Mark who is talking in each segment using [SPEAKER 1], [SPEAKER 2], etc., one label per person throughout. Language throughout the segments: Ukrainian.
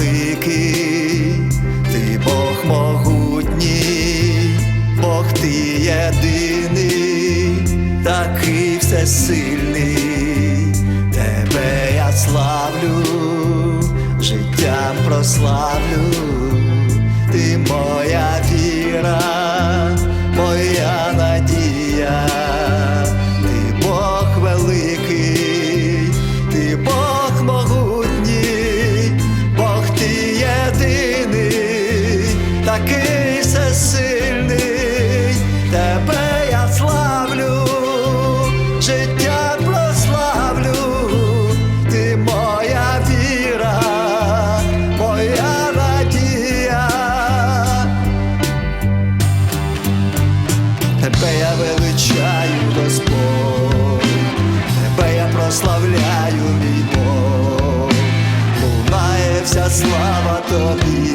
[SPEAKER 1] великий, ти Бог могутній, Бог ти єдиний, такий всесильний, тебе я славлю, життям прославлю, ти моя. Слава тобі.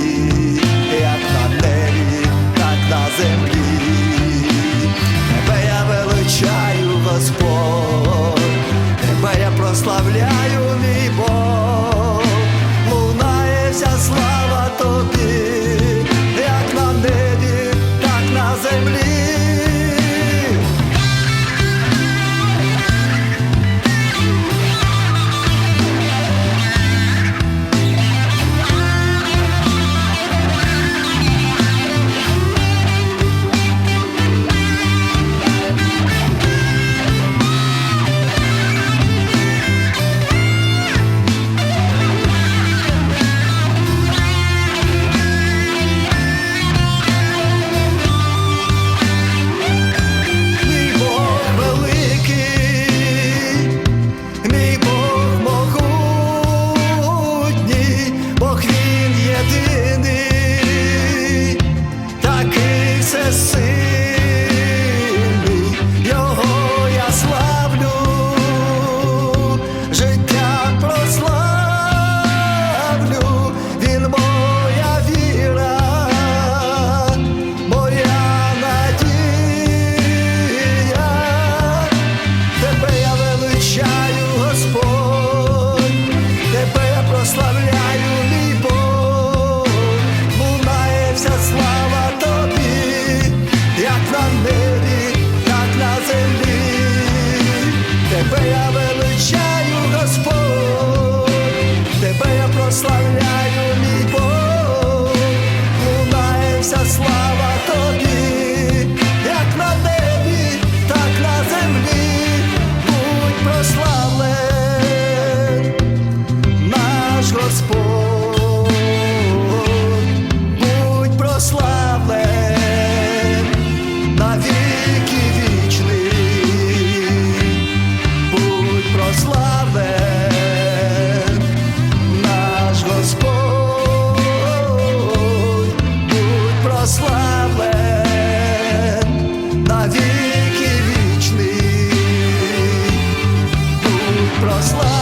[SPEAKER 1] Господь, будь прославлен на вічний, будь прославлен наш Господь, будь прославлен на віки вічний, будь прославлен.